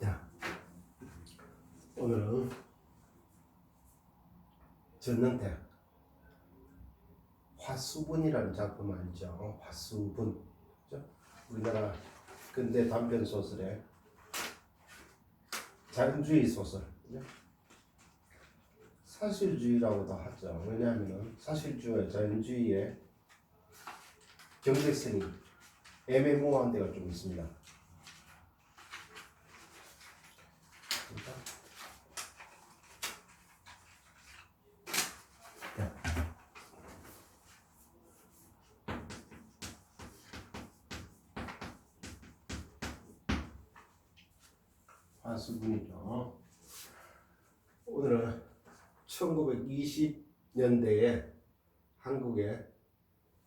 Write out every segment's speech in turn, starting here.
자, 오늘은 전능태 화수분이라는 작품 알죠? 화수분, 그죠? 우리나라 근대 단편 소설의 자연주의 소설? 사실주의라고도 하죠. 왜냐하면 사실주의, 자연주의의 경계선이 애매모호한 데가 좀 있습니다. 화수분이죠. 오늘은 1920년대에 한국의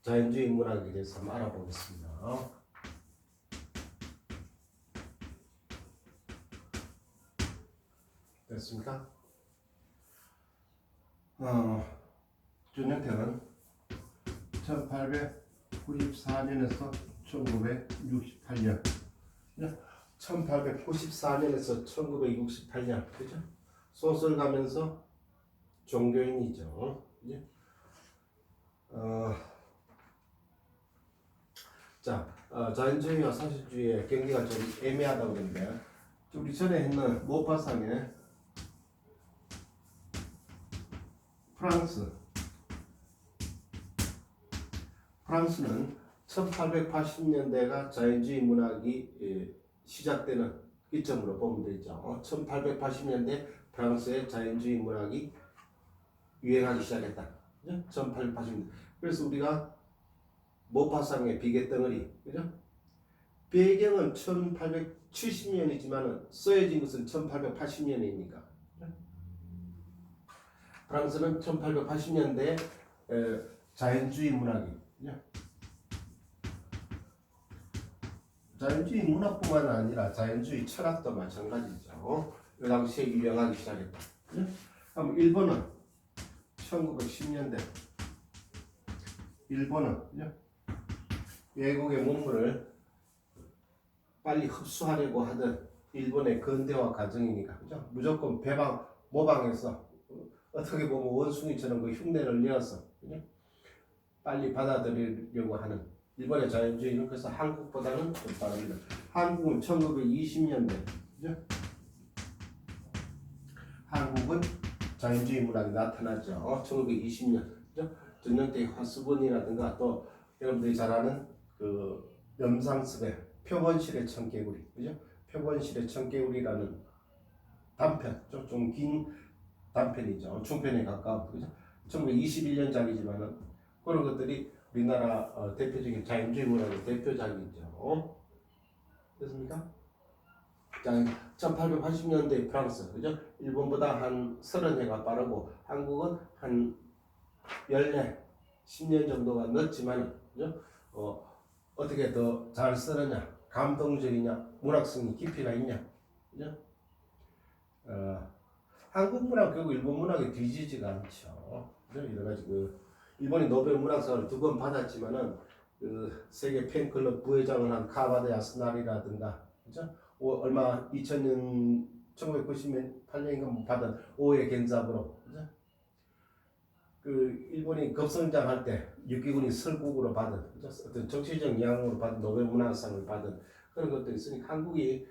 자연주의 문학에 대해서 한번 알아보겠습니다. 됐습니까? 어, 준영택은 1894년에서 1968년 1894년에서 1968년 그죠? 소설 가면서 종교인이죠. 예? 어, 자, 어, 자연주의와 사실주의의 경계가 좀 애매하다고 그러는데 우리 전에 했는 모파상의 프랑스 프랑스는 1880년대가 자연주의 문학이 예, 시작되는 기점으로 보면 되죠. 1880년대 프랑스의 자연주의 문학이 유행하기 시작했다. 그죠? 1880년대. 그래서 우리가 모파상의 비계 덩어리, 그죠? 배경은 1870년이지만 써여진 것은 1880년이니까. 프랑스는 1880년대 자연주의 문학이? 자연주의 문학뿐만 아니라 자연주의 철학도 마찬가지죠. 이 당시에 유행하기 시작했다. 그럼 일본은 1910년대 일본은? 외국의 문물을 빨리 흡수하려고 하던 일본의 근대화 과정이니까 그죠? 무조건 배방 모방해서 어떻게 보면 원숭이처럼 그 흉내를 내어서 그죠? 빨리 받아들이려고 하는 일본의 자연주의는 그래서 한국보다는 좀 빠릅니다. 한국은 1920년대 그죠? 한국은 자연주의 문학이 나타났죠. 1920년 그죠? 전년대 화수분이라든가 또 여러분들이 잘 아는 그 염상섭의 표본실의 청개구리 그죠? 표본실의 청개구리라는 단편 좀 긴 단편이죠. 중편에 가까운 그죠? 1921년작이지만은 그런 것들이 우리나라 어, 대표적인 자연주의 문학의 대표작이죠. 됐습니까? 자, 1880년대 프랑스, 그죠? 일본보다 한 30해가 빠르고 한국은 한 14, 10년 정도가 늦지만, 그죠? 어, 어떻게 더 잘 쓰느냐, 감동적이냐, 문학성이 깊이가 있냐, 그죠? 어, 한국 문학 결국 일본 문학에 뒤지지가 않죠. 여러 가지 그 일본이 노벨 문학상을 두 번 받았지만은 그 세계 팬클럽 부회장을 한 카바데 야스나리라든가 그죠? 오, 얼마 2000년 1998년인가 받은 오해 겐자부로 그 일본이 급성장 할 때 육기군이 설국으로 받은? 어떤 정치적 양으로 받은 노벨 문학상을 받은 그런 것들이 있으니까 한국이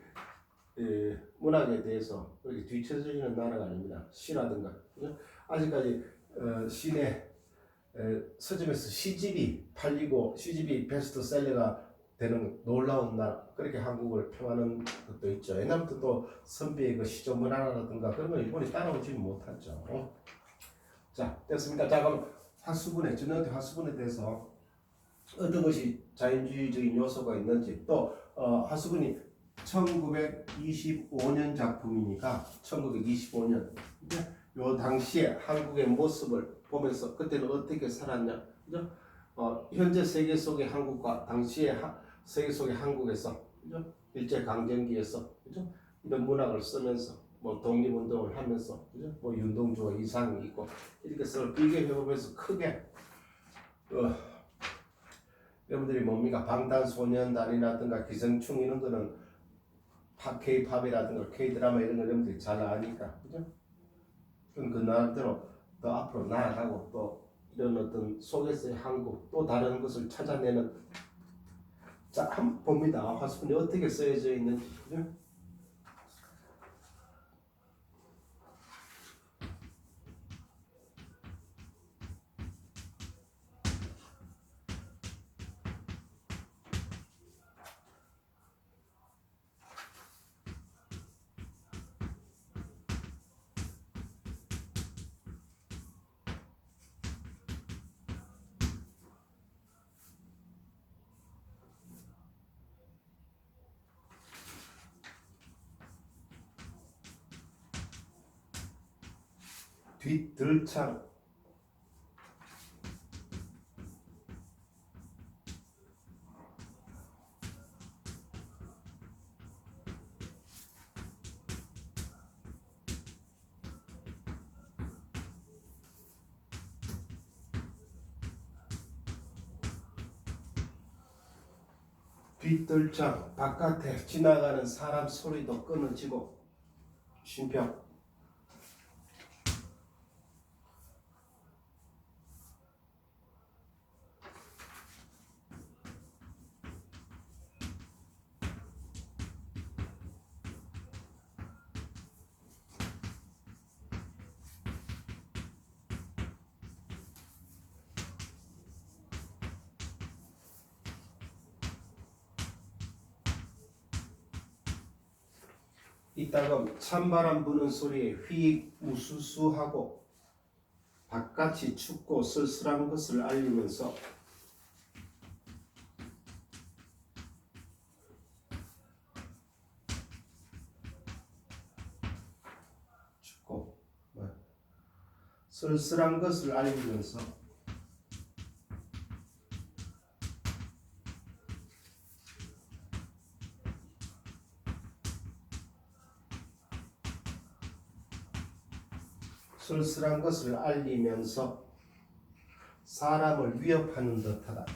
에, 문학에 대해서 그렇게 뒤처지는 나라가 아닙니다. 시라든가? 아직까지 어, 시내 에, 서점에서 시집이 팔리고 시집이 베스트셀러가 되는 놀라운 나라 그렇게 한국을 평하는 것도 있죠. 옛날부터 또 선비의 그 시조 문화라든가 그런 걸 일본이 따라오지 못하죠. 자 됐습니까? 자 그럼 화수분의 전형태 화수분에 대해서 어떤 것이 자연주의적인 요소가 있는지 또 어, 화수분이 1925년 작품이니까 1925년 요 당시에 한국의 모습을 보면서 그때는 어떻게 살았냐, 그죠? 어, 현재 세계 속의 한국과 당시의 하, 세계 속의 한국에서, 그죠? 일제 강점기에서, 그죠? 이런 문학을 쓰면서 뭐 독립운동을 하면서, 그죠? 뭐 윤동주와 이상이 있고 이렇게 서로 비교해 보면서 크게 어, 여러분들이 뭡니까 방탄소년단이라든가 기생충 이런 거는 팝 K-팝이라든가 K-드라마 이런 거 여러분들이 잘 아니까 그죠? 그럼 그 나름대로 더 앞으로 나아가고 또 이런 어떤 속에서의 한국 또 다른 것을 찾아내는 자 한번 봅니다 화수분이 어떻게 쓰여져 있는지 그죠? 뒷들창. 뒷들창 바깥에 지나가는 사람 소리도 끊어지고 심평 이따금 찬바람 부는 소리에 휘익 우수수하고 바깥이 춥고 쓸쓸한 것을 알리면서 춥고 뭐, 쓸쓸한 것을 알리면서 쓸쓸한 것을 알리면서 사람을 위협하는 듯하다.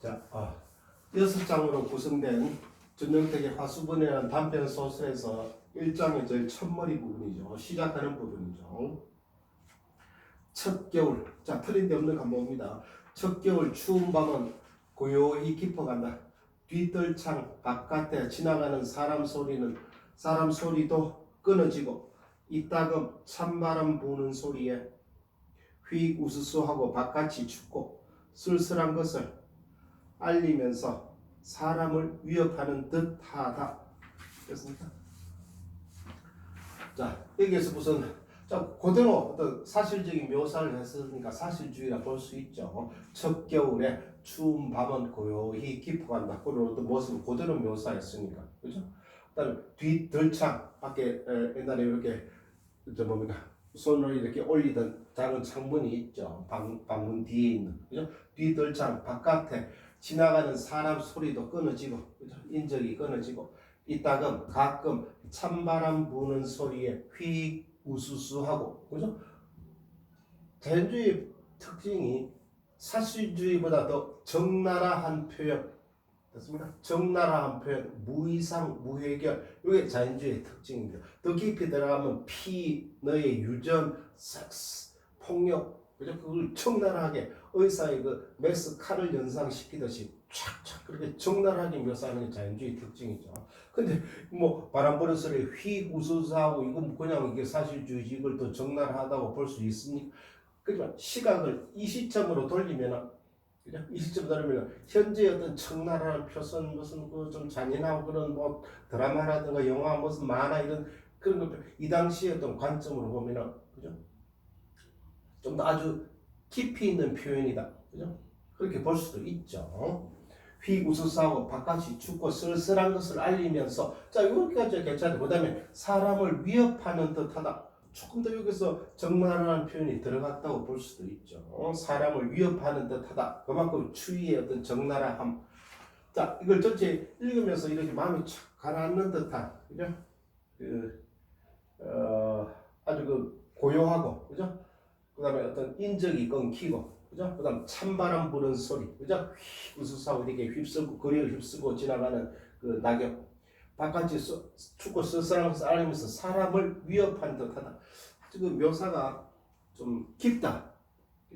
자, 아, 여섯 장으로 구성된 전영택의 화수분이라는 단편 소설에서 1장의 제일 첫머리 부분이죠. 시작하는 부분이죠. 첫 겨울. 자 틀린 데 없는 봅니다. 첫 겨울 추운 밤은 고요히 깊어간다. 뒷뜰창 바깥에 지나가는 사람 소리는 사람 소리도 끊어지고 이따금 찬바람 부는 소리에 휙 우스스하고 바깥이 춥고 쓸쓸한 것을 알리면서 사람을 위협하는 듯하다. 됐습니까? 자 여기에서 무슨 자, 그대로 어떤 사실적인 묘사를 했으니까 사실주의라 볼 수 있죠. 첫 겨울에 추운 밤은 고요히 깊어간다. 그런 모습을 그대로 묘사했으니까. 그죠? 그다음에 뒷들창, 밖에 에, 옛날에 이렇게, 저 뭡니까, 손을 이렇게 올리던 작은 창문이 있죠. 방, 방문 뒤에 있는. 그죠? 뒷들창, 바깥에 지나가는 사람 소리도 끊어지고, 그죠? 인적이 끊어지고, 이따금 가끔 찬바람 부는 소리에 휙 우수수하고 그죠? 자연주의 특징이 사실주의보다 더 적나라한 표현 됐습니까? 적나라한 표현, 무이상, 무해결 이게 자연주의의 특징입니다. 더 깊이 들어가면 피, 너의 유전, 섹스, 폭력 그죠? 그걸 적나라하게 의사의 그 메스 칼을 연상시키듯이 촥촥 그렇게 적나라하게 묘사하는 게 자연주의 특징이죠. 근데 뭐 바람 부는 소리 휙 우수수하고 이건 그냥 이게 사실주의지 이걸 더 적나라하다고 볼 수 있습니까? 그지만 시각을 이 시점으로 돌리면 그죠? 이 시점 돌리면 현재 어떤 적나라한 표선 무슨 그 좀 잔인하고 그런 뭐 드라마라든가 영화 무슨 만화 이런 그런 거이 당시의 어떤 관점으로 보면은 그죠? 좀 더 아주 깊이 있는 표현이다. 그죠? 그렇게 볼 수도 있죠. 휙 우스스하고 바깥이 춥고 쓸쓸한 것을 알리면서 자 여기까지 괜찮아요. 그 다음에 사람을 위협하는 듯하다. 조금 더 여기서 적나라한 표현이 들어갔다고 볼 수도 있죠. 사람을 위협하는 듯하다. 그만큼 추위의 어떤 적나라함. 자, 이걸 전체 읽으면서 이렇게 마음이 착 가라앉는 듯한, 그죠? 그, 어, 아주 그 고요하고, 그죠? 그 다음에 어떤 인적이 끊기고, 그죠? 그 다음 찬바람 부는 소리, 그죠? 휘, 우수사고 이렇게 휩쓸고, 거리를 휩쓸고 지나가는 그 낙엽. 바깥이 쏘- 춥고 쓸쓸하고 쌀면서 사람을 위협한 듯 하다. 아주 그 묘사가 좀 깊다.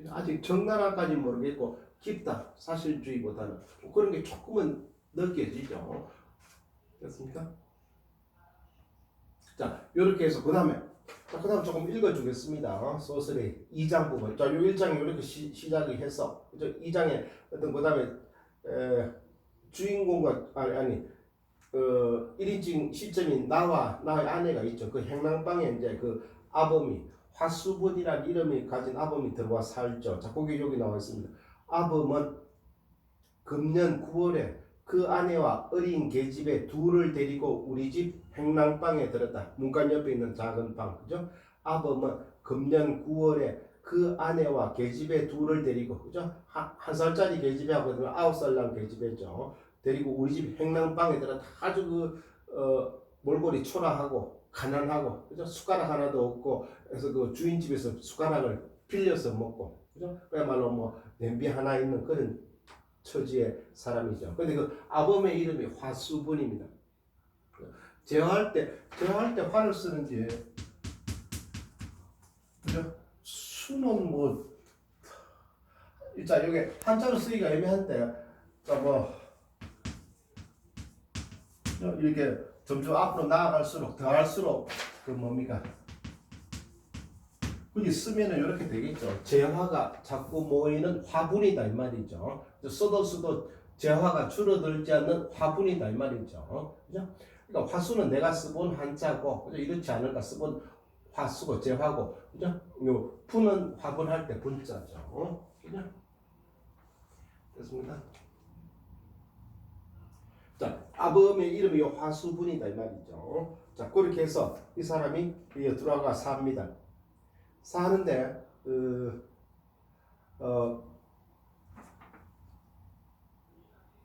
아직 적나라까지 모르겠고 깊다. 사실주의보다는 뭐 그런 게 조금은 느껴지죠. 됐습니까? 자, 이렇게 해서 그 다음에 그 다음 조금 읽어주겠습니다. 소설의 2장 부분. 자, 요 1장이 이렇게 시, 시작이 해서 그죠? 2장에 어떤 그 다음에 에, 주인공과 아니 아니 그 1인칭 시점인 나와 나의 아내가 있죠. 그 행랑방에 이제 그 아범이 화수분이라는 이름이 가진 아범이 들어와 살죠. 자, 거기 여기 나와 있습니다. 아범은 금년 9월에 그 아내와 어린 계집애 둘을 데리고 우리 집 행랑방에 들었다. 문간 옆에 있는 작은 방, 그죠? 아범은 금년 9월에 그 아내와 계집애 둘을 데리고, 그죠? 한, 한 살짜리 계집애하고 그 아홉 살 난 계집애죠. 데리고 우리 집 행랑방에 들었다. 아주 그, 어, 몰골이 초라하고, 가난하고, 그죠? 숟가락 하나도 없고, 그래서 그 주인 집에서 숟가락을 빌려서 먹고, 그죠? 그야말로 뭐, 냄비 하나 있는 그런 처지의 사람이죠. 근데 그 아범의 이름이 화수분입니다. 제어할 때, 제어할 때 화를 쓰는지, 그죠? 수는 뭐, 자, 여기 한자로 쓰기가 애매한데, 자, 뭐, 이렇게 점점 앞으로 나아갈수록, 더 할수록, 그 뭡니까? 굳이 쓰면은 이렇게 되겠죠. 재화가 자꾸 모이는 화분이다 이 말이죠. 써도 써도 재화가 줄어들지 않는 화분이다 이 말이죠. 그죠? 그러니까 화수는 내가 써본 한자고, 그죠? 이렇지 않을까 써본 화수고 재화고, 그죠? 요 분은 화분 할 때 분자죠. 그죠? 됐습니다. 자, 아범의 이름이 화수분이다 이 말이죠. 자, 그렇게 해서 이 사람이 들어가 삽니다. 사는데 그 어,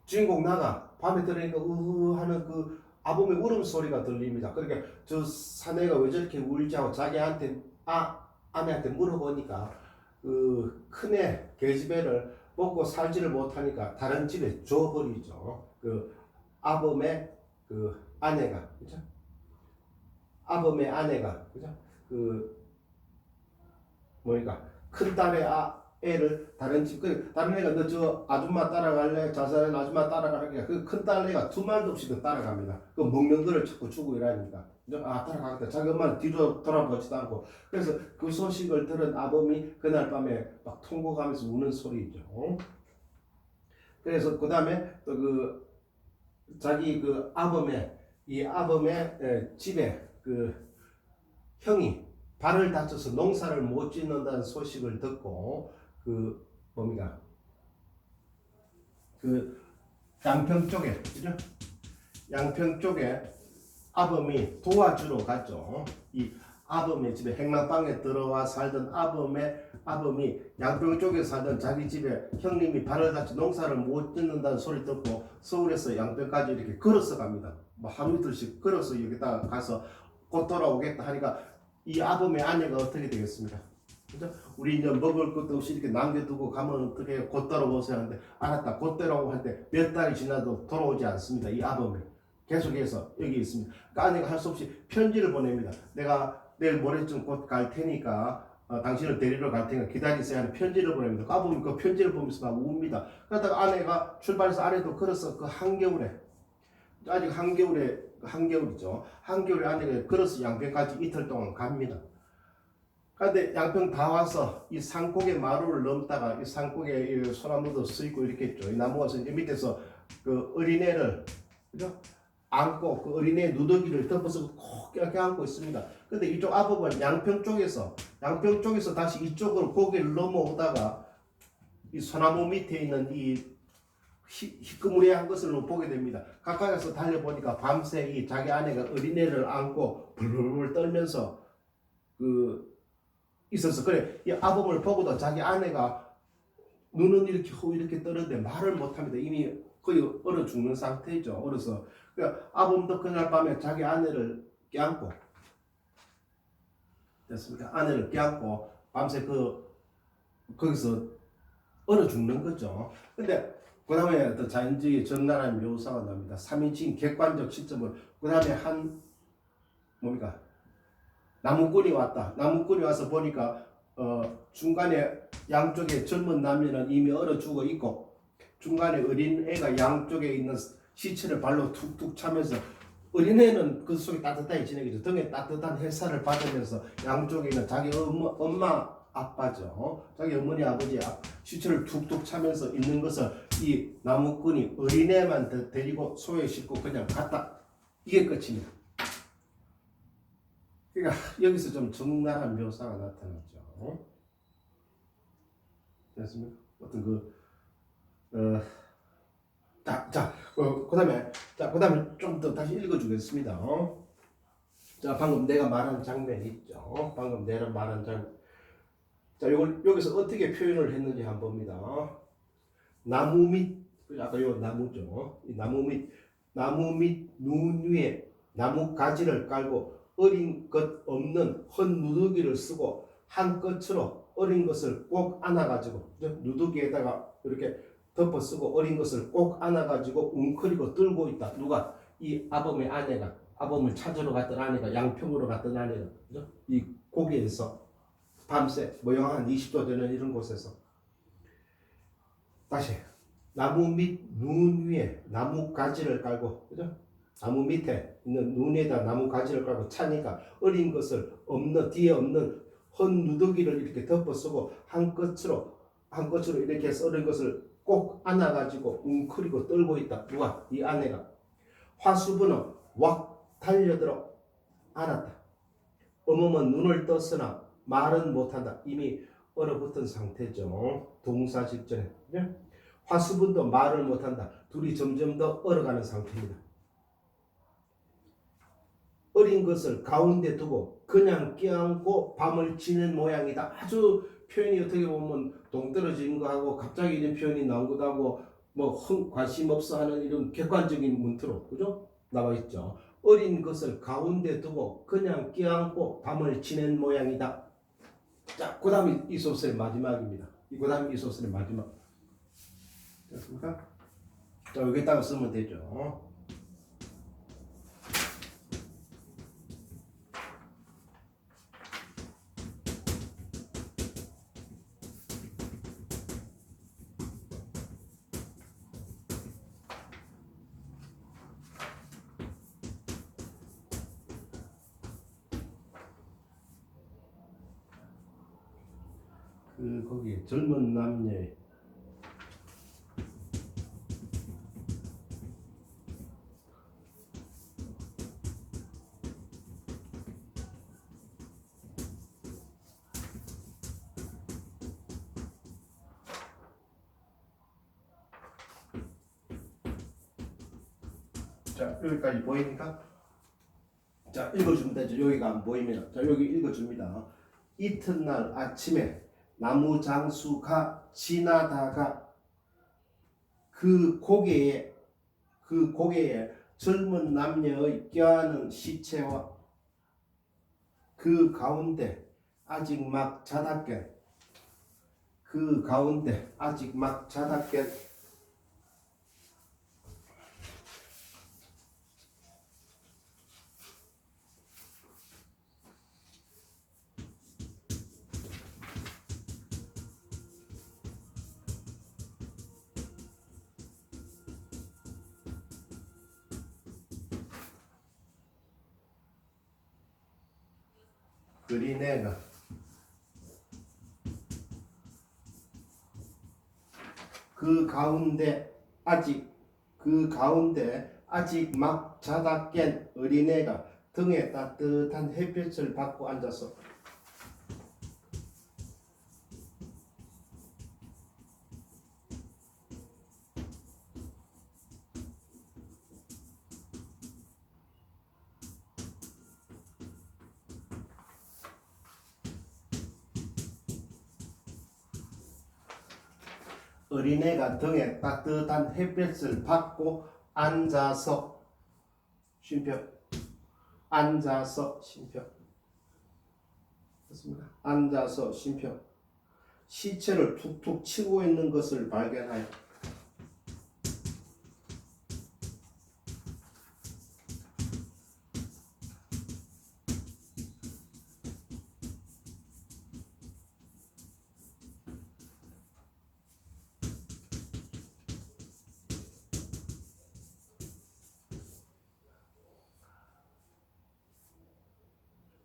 주인공 나가 밤에 들으니까 으흐 하는 그 아범의 울음소리가 들립니다. 그러니까 저 사내가 왜 저렇게 울지 하고 자기한테 아 아내한테 물어보니까 그 큰애 계집애를 먹고 살지를 못하니까 다른 집에 줘버리죠. 그 아범의 그 아내가 그죠? 아범의 아내가 그죠? 그 뭐니까 큰 딸의 아, 애를 다른 집, 그 다른 애가 너 저 아줌마 따라갈래? 자살한 아줌마 따라가니까 그큰 딸애가 두 말도 없이 그 따라갑니다. 그 먹는 거를 자꾸 주고 이러니까. 아 따라가겠다. 자기 엄마는 뒤로 돌아보지도 않고. 그래서 그 소식을 들은 아범이 그날 밤에 막 통곡하면서 우는 소리죠. 그래서 그 다음에 또 그 자기 그 아범의 이 아범의 에, 집에 그 형이 발을 다쳐서 농사를 못 짓는다는 소식을 듣고 그 뭡니까 그 양평 쪽에 그죠? 양평 쪽에 아범이 도와주러 갔죠. 이 아범의 집에 행랑방에 들어와 살던 아범의 아범이 양평 쪽에 살던 자기 집에 형님이 발을 다쳐 농사를 못 짓는다는 소리 듣고 서울에서 양평까지 이렇게 걸어서 갑니다. 뭐 하루 이틀씩 걸어서 여기다 가서 곧 돌아오겠다 하니까 이 아범의 아내가 어떻게 되겠습니까? 그죠? 우리 이제 먹을 것도 없이 이렇게 남겨두고 가면 어떻게 곧 돌아오세요 하는데 알았다 곧 돌아오고 할 때 몇 달이 지나도 돌아오지 않습니다. 이 아범이 계속해서 여기 있습니다. 그러니까 아내가 할 수 없이 편지를 보냅니다. 내가 내일 모레쯤 곧 갈 테니까 어, 당신을 데리러 갈 테니까 기다리세요 하는 편지를 보냅니다. 그 아범이 그 편지를 보면서 막 웁니다. 그러다가 아내가 출발해서 아래도 걸어서 그 한겨울에 아직 한겨울에 한겨울이죠. 한겨울에 아내가 걸어서 양평까지 이틀 동안 갑니다. 그런데 양평 다 와서 이 산골의 마루를 넘다가 이 산골에 이 소나무도 서 있고 이렇게 있죠. 이 나무가 서 있는데 밑에서 그 어린애를 그죠? 안고 그 어린애 누더기를 덮어서 꼭 이렇게 안고 있습니다. 근데 이쪽 아버지는 양평 쪽에서 양평 쪽에서 다시 이쪽으로 고개를 넘어오다가 이 소나무 밑에 있는 이 희- 희끄무리한 것을 보게 됩니다. 가까이서 달려보니까 밤새 이 자기 아내가 어린애를 안고 불불불 떨면서 그 있어서 그래 이 아범을 보고도 자기 아내가 눈은 이렇게 호 이렇게 떠는데 말을 못합니다. 이미 거의 얼어 죽는 상태죠. 얼어서 그러니까 아범도 그날 밤에 자기 아내를 껴안고 됐습니까? 아내를 껴안고 밤새 그 거기서 얼어 죽는 거죠. 근데 그 다음에 또 자연주의 적나라한 묘사가 나옵니다. 3인칭 객관적 시점을 그 다음에 한 뭡니까 나무꾼이 왔다. 나무꾼이 와서 보니까 어, 중간에 양쪽에 젊은 남녀는 이미 얼어 죽어 있고 중간에 어린 애가 양쪽에 있는 시체를 발로 툭툭 차면서 어린애는 그 속에 따뜻하게 지내겠죠. 등에 따뜻한 햇살을 받으면서 양쪽에 있는 자기 엄마, 엄마 아빠죠. 자기 어머니 아버지 아- 시체를 툭툭 차면서 있는 것을 이 나무꾼이 어린애만 데- 데리고 소에 싣고 그냥 갔다. 이게 끝입니다. 그러니까 여기서 좀 적나라한 묘사가 나타났죠. 됐습니까? 어떤 그 어, 자, 자, 어, 그 다음에 자, 그 다음에 좀 더 다시 읽어주겠습니다. 어? 자, 방금 내가 말한 장면 있죠. 방금 내가 말한 장. 자, 이걸 여기서 어떻게 표현을 했는지 한번 봅니다. 나무 밑, 아까 요 나무죠. 이 나무 밑, 나무 밑눈 위에 나무 가지를 깔고 어린 것 없는 헌 누더기를 쓰고 한 끝으로 어린 것을 꼭 안아가지고? 누더기에다가 이렇게 덮어 쓰고 어린 것을 꼭 안아가지고 웅크리고 들고 있다. 누가 이 아범의 아내가 아범을 찾으러 갔던 아내가 양평으로 갔던 아내가? 이 고기에서 밤새 모영 한 20도 되는 이런 곳에서 다시 나무 밑 눈 위에 나무 가지를 깔고 그죠? 나무 밑에 있는 눈에다 나무 가지를 깔고 차니까 어린 것을 없는 뒤에 없는 헌 누더기를 이렇게 덮어 쓰고 한 끝으로 한 끝으로 이렇게 해서 것을 꼭 안아가지고 웅크리고 떨고 있다. 누가? 이 아내가. 화수부는 왁 달려들어 안았다. 어머은 눈을 떴으나 말은 못한다. 이미 얼어붙은 상태죠. 동사 직전에. 그죠? 화수분도 말을 못한다. 둘이 점점 더 얼어가는 상태입니다. 어린 것을 가운데 두고 그냥 껴안고 밤을 지낸 모양이다. 아주 표현이 어떻게 보면 동떨어진 거하고 갑자기 이런 표현이 나온 것도 하고 뭐 흥, 관심 없어 하는 이런 객관적인 문투로 그죠? 나와 있죠. 어린 것을 가운데 두고 그냥 껴안고 밤을 지낸 모양이다. 자, 그 다음이 이 소설의 마지막입니다. 그 다음이 이 소설의 마지막. 됐습니까? 자, 여기다가 쓰면 되죠. 그 거기 젊은 남녀의 자 여기까지 보입니까? 자 읽어주면 되죠. 여기가 안 보이면 자 여기 읽어줍니다. 이튿날 아침에 나무 장수가 지나다가 그 고개에 그 고개에 젊은 남녀의 껴안은 시체와 그 가운데 아직 막 자답게 그 가운데 아직 막 자답게 그리네가 그 가운데 아직 그 가운데 아직 막 자다 깬 어린애가 등에 따뜻한 햇볕을 받고 앉아서 어린애가 등에 따뜻한 햇볕을 받고 앉아서 쉼표. 앉아서 쉼표. 됐습니다. 앉아서 쉼표. 시체를 툭툭 치고 있는 것을 발견하여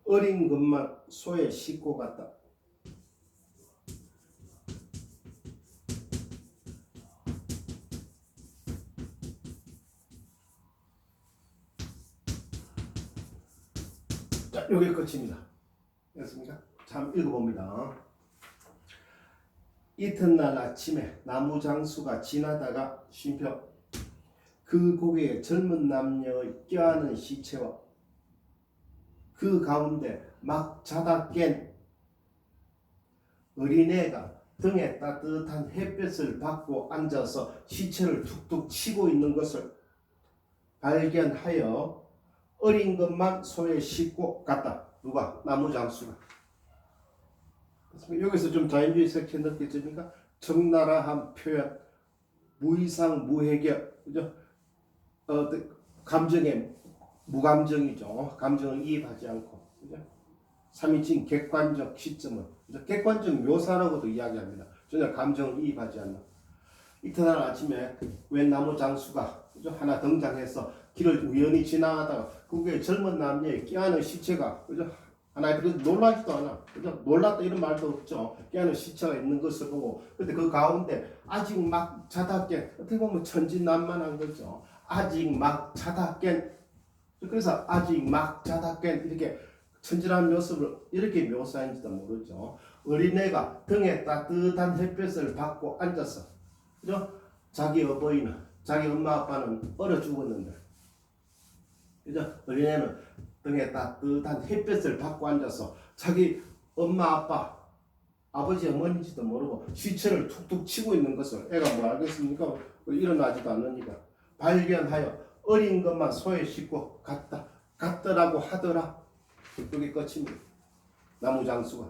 어린 것만 소에 싣고 갔다. 자, 여기 끝입니다. 됐습니까? 참 읽어봅니다. 이튿날 아침에 나무 장수가 지나다가 쉼표 그 고개에 젊은 남녀의 껴안은 시체와 그 가운데 막 자다 깬 어린애가 등에 따뜻한 햇볕을 받고 앉아서 시체를 툭툭 치고 있는 것을 발견하여 어린 것만 소에 싣고 갔다. 누가? 나무 장수가. 그렇습니까? 여기서 좀 자연주의 색채 느껴집니까? 적나라한 표현, 무이상 무해결, 그죠? 어, 감정에 무감정이죠. 감정을 이입하지 않고. 그죠? 3인칭 객관적 시점은? 객관적 묘사라고도 이야기합니다. 전혀 감정을 이입하지 않는. 이튿날 아침에 웬 나무 장수가 그죠? 하나 등장해서 길을 우연히 지나가다가 그게 젊은 남녀의 끼안은 시체가 그죠? 하나 그 놀라지도 않아. 그죠? 놀랐다 이런 말도 없죠. 끼안은 시체가 있는 것을 보고 근데 그 가운데 아직 막 자다 깬 어떻게 보면 천진난만한 거죠. 아직 막 자다 깬 그래서 아직 막 자다 깬 이렇게 천진한 모습을 이렇게 묘사했는지도 모르죠. 어린애가 등에 따뜻한 햇볕을 받고 앉았어. 그죠? 자기 어버이는 자기 엄마 아빠는 얼어 죽었는데 그죠? 어린애는 등에 따뜻한 햇볕을 받고 앉아서 자기 엄마 아빠 아버지 어머니인지도 모르고 시체를 툭툭 치고 있는 것을 애가 뭐 알겠습니까? 일어나지도 않으니까 발견하여 어린 것만 소에 싣고 갔다 갔더라고 하더라 여기 끝입니다. 나무 장수가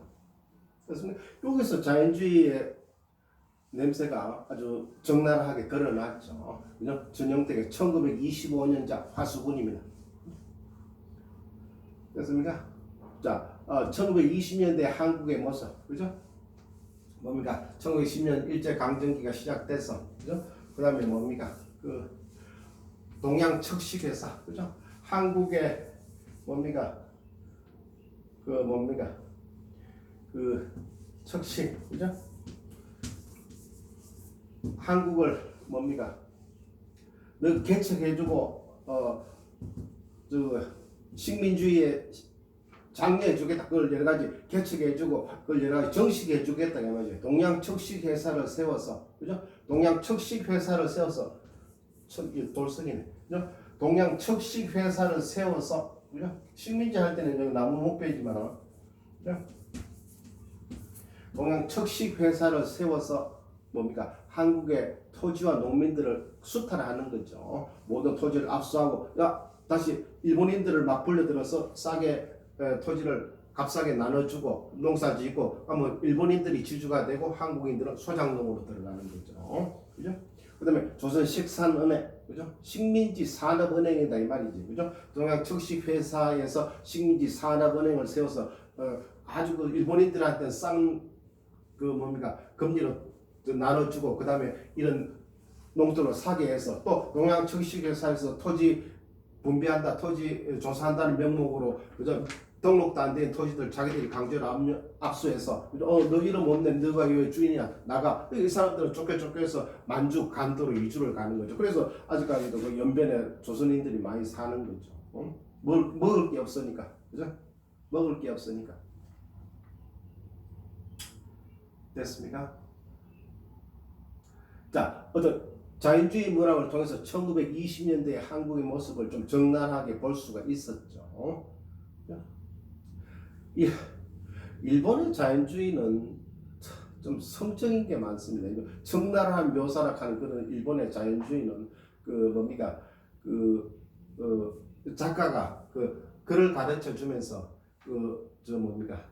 그렇습니다. 여기서 자연주의의 냄새가 아주 적나라하게 드러났죠. 그죠? 전영택의 1925년작 화수분입니다. 됐습니까? 자, 어, 1920년대 한국의 모습, 그죠? 뭡니까? 1910년 일제 강점기가 시작돼서, 그죠? 그 다음에 뭡니까? 그 동양 척식 회사, 그죠? 한국의 뭡니까? 그 뭡니까? 그 척식, 그죠? 한국을 뭡니까? 너 개척해주고 어저 식민주의에 장려해주겠다. 그걸 여러 가지 개척해주고 그걸 여러 가지 정식해주겠다 이 말이죠. 동양 척식 회사를 세워서 그죠? 동양 척식 회사를 세워서 척 돌성이네. 그죠? 동양 척식 회사를 세워서 그죠? 식민지 할 때는 나무 목배지만 그죠? 동양 척식 회사를 세워서 뭡니까? 한국의 토지와 농민들을 수탈하는 거죠. 모든 토지를 압수하고 야 다시 일본인들을 막 불려들어서 싸게 에, 토지를 값싸게 나눠주고 농사 짓고 하면 일본인들이 지주가 되고 한국인들은 소장농으로 들어가는 거죠. 그죠? 그다음에 조선 식산은행 그죠? 식민지 산업은행이다 이 말이지. 그죠? 동양 척식 회사에서 식민지 산업은행을 세워서 어, 아주 그 일본인들한테 싼그 뭡니까 금리로 나눠주고 그 다음에 이런 농토를 사게 해서 또 농양 척식회사에서 토지 분배한다 토지 조사한다는 명목으로 그죠 등록도 안 된 토지들 자기들이 강제로 압류, 압수해서 어 너 이름 없네 너가 왜 주인이야 나가. 이 사람들은 쫓겨 쫓겨서 만주 간도로 이주를 가는 거죠. 그래서 아직까지도 그 연변에 조선인들이 많이 사는 거죠. 어? 먹, 먹을 게 없으니까. 그죠? 먹을 게 없으니까. 됐습니까? 자, 어떤 자연주의 문학을 통해서 1920년대의 한국의 모습을 좀 적나라하게 볼 수가 있었죠. 이 일본의 자연주의는 좀 성적인 게 많습니다. 이거 적나라한 묘사라 하는 그런 일본의 자연주의는 그 뭡니까 그, 그 작가가 그 글을 가르쳐 주면서 그 저 뭡니까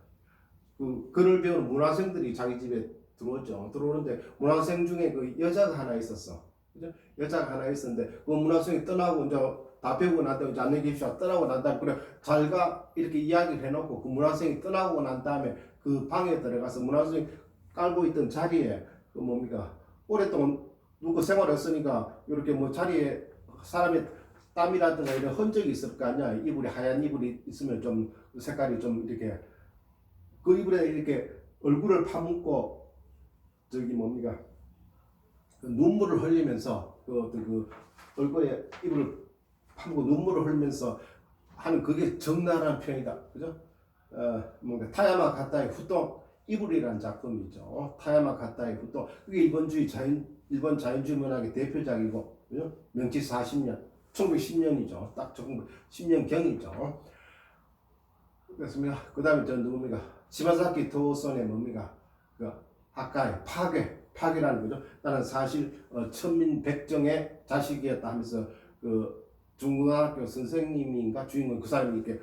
그 글을 배우는 문화생들이 자기 집에 들어오죠. 들어오는데 문화생 중에 그 여자가 하나 있었어. 여자가 하나 있었는데 그 문화생이 떠나고 이제 다 배우고 난 다음에 계십시오. 떠나고 난 다음에 그래 잘가 이렇게 이야기를 해놓고 그 문화생이 떠나고 난 다음에 그 방에 들어가서 문화생이 깔고 있던 자리에 그 뭡니까 오랫동안 누구 생활했으니까 이렇게 뭐 자리에 사람의 땀이라든가 이런 흔적이 있을 거 아니야 이불에 하얀 이불이 있으면 좀 색깔이 좀 이렇게 그 이불에 이렇게 얼굴을 파묻고 저기 뭡니까 그 눈물을 흘리면서 그 어떤 그 얼굴에 이불을 파묻고 눈물을 흘리면서 하는 그게 적나라한 표현이다 그죠? 어 뭔가 타야마 가타의 후동 이불이라는 작품이죠. 타야마 가타의 후동 그게 일본주의 자연 일본 자연주의 문학의 대표작이고 그죠? 명치 40년 1910년이죠. 딱 1910년 경이죠. 그렇습니다. 그 다음에 저 누굽니까? 시마사키 도선의 뭡니까? 그 아까의 파괴, 파괴라는 거죠. 나는 사실 어, 천민 백정의 자식이었다 하면서 그 중고등학교 선생님인가 주인공 그 사람이 이렇게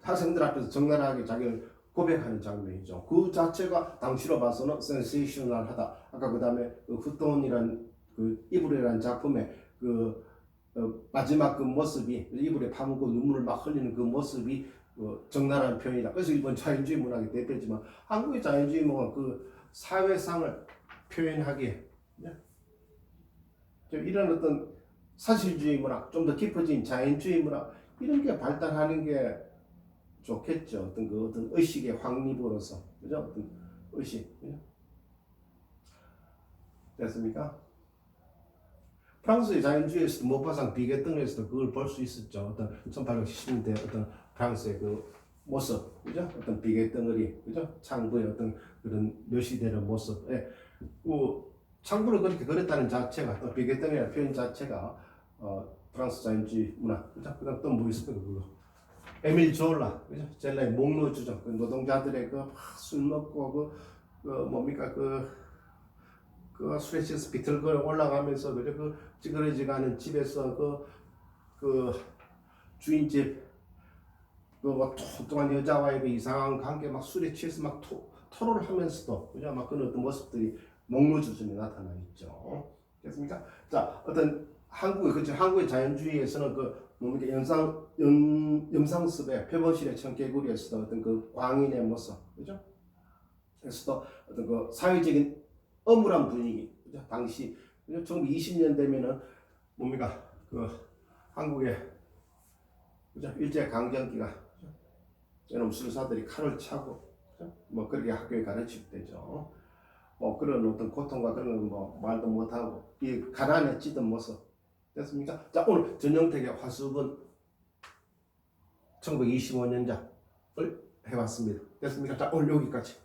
학생들 앞에서 적나라하게 자기를 고백하는 장면이죠. 그 자체가 당시로 봐서는 센세이셔널하다. 아까 그 다음에 그 후톤이란 그 이불이라는 작품의 그 어, 마지막 그 모습이 이불에 파묻고 눈물을 막 흘리는 그 모습이 어, 적나라한 표현이다. 그래서 일본 자연주의 문학의 대표지만 한국의 자연주의 문학은 그 사회상을 표현하기에 네? 좀 이런 어떤 사실주의 문학, 좀더 깊어진 자연주의 문학 이런 게 발달하는 게 좋겠죠. 어떤 그 어떤 의식의 확립으로서 그죠? 어떤 의식 그죠? 됐습니까? 프랑스의 자연주의에서도 모파상 비계등에서도 그걸 볼 수 있었죠. 어떤 1870년대 어떤 프랑스의 그 모습, 그죠? 어떤 비계 덩어리, 그죠? 창부의 어떤 그런 묘시되는 모습. 예. 그 창부를 그렇게 그렸다는 자체가 또 비계 덩어리라는 표현 자체가 어, 프랑스 자연주의 문화, 그죠? 그다음 또 뭐 있을까 그거. 에밀 졸라, 그죠? 젤라의 목로주죠. 그 노동자들의 그술 먹고 그, 그 뭡니까 그, 그 술에 취해서 비틀거려 올라가면서 그죠? 그 찌그러지가 않은 집에서 그, 그 주인집 그뭐 통통한 여자와의 그 이상한 관계 막 술에 취해서 막 토, 토로를 하면서도 그죠? 막 그런 어떤 모습들이 목로주점에 나타나 있죠. 됐습니까? 자, 어떤 한국의 그죠? 한국의 자연주의에서는 그 뭡니까 영상 영, 영상습의 표본실의 청개구리에서도 어떤 그 광인의 모습, 그죠? 에서도 어떤 그 사회적인 엄울한 분위기, 그죠? 당시 1920년 되면은 뭡니까 그 한국의 그죠? 일제 강점기가 여러분 술사들이 칼을 차고 그죠? 뭐 그렇게 학교에 가르칠 때죠. 뭐 그런 어떤 고통과 그런 뭐 말도 못하고 이 찌든 모습 됐습니까? 자 오늘 전영택의 화수분 1925년작을 해봤습니다. 됐습니까? 자 오늘 여기까지.